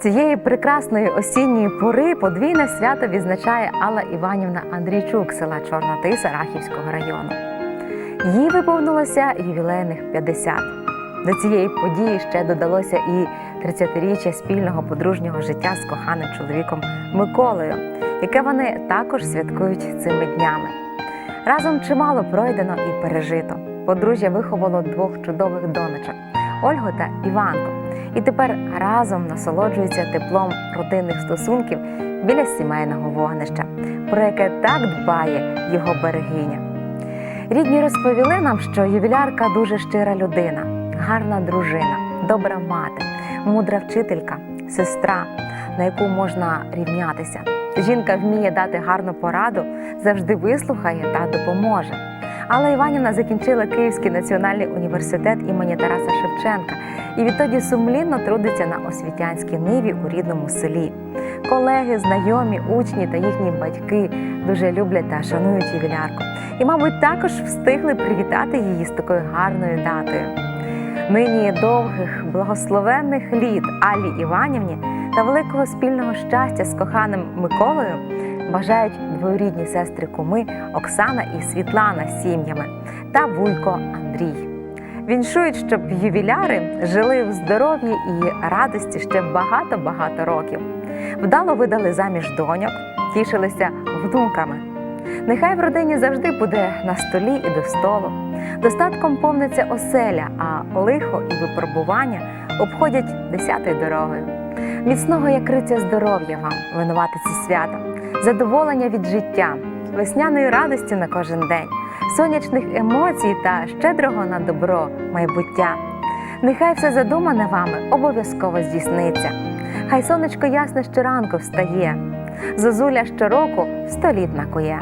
Цієї прекрасної осінньої пори подвійне свято відзначає Алла Іванівна Андрійчук села Чорна Тиса Рахівського району. Їй виповнилося ювілейних 50. До цієї події ще додалося і 30-річчя спільного подружнього життя з коханим чоловіком Миколою, яке вони також святкують цими днями. Разом чимало пройдено і пережито. Подружжя виховало двох чудових донечок Ольгу та Іванку. І тепер разом насолоджуються теплом родинних стосунків біля сімейного вогнища, про яке так дбає його берегиня. Рідні розповіли нам, що ювілярка дуже щира людина, гарна дружина, добра мати, мудра вчителька, сестра, на яку можна рівнятися. Жінка вміє дати гарну пораду, завжди вислухає та допоможе. Алла Іванівна закінчила Київський національний університет імені Тараса Шевченка і відтоді сумлінно трудиться на освітянській ниві у рідному селі. Колеги, знайомі, учні та їхні батьки дуже люблять та шанують ювілярку. І, мабуть, також встигли привітати її з такою гарною датою. Нині довгих благословенних літ Аллі Іванівні та великого спільного щастя з коханим Миколою бажають двоюрідні сестри куми Оксана і Світлана з сім'ями та Вуйко Андрій. Віншують, щоб ювіляри жили в здоров'ї і радості ще багато-багато років. Вдало видали заміж доньок, тішилися вдумками. Нехай в родині завжди буде на столі і до столу. Достатком повниться оселя, а лихо і випробування обходять десятою дорогою. Міцного як криця здоров'я вам, винуватиці свята, задоволення від життя, весняної радості на кожен день, сонячних емоцій та щедрого на добро майбуття. Нехай все задумане вами обов'язково здійсниться. Хай сонечко ясне щоранку встає, зозуля щороку сто літ накує.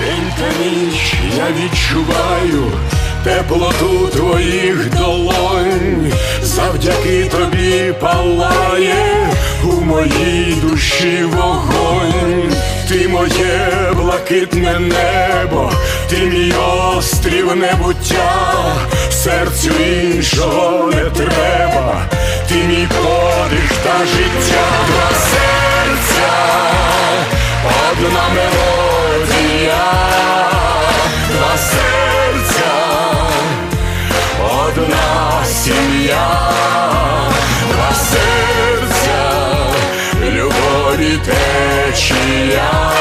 День та ніч я відчуваю теплоту твоїх душі вогонь, ти моє блакитне небо, ти мій острів небуття, серцю іншого не треба, ти мій подих та життя. Два серця, одна мелодія, два серця, одна сім'я. te teciam.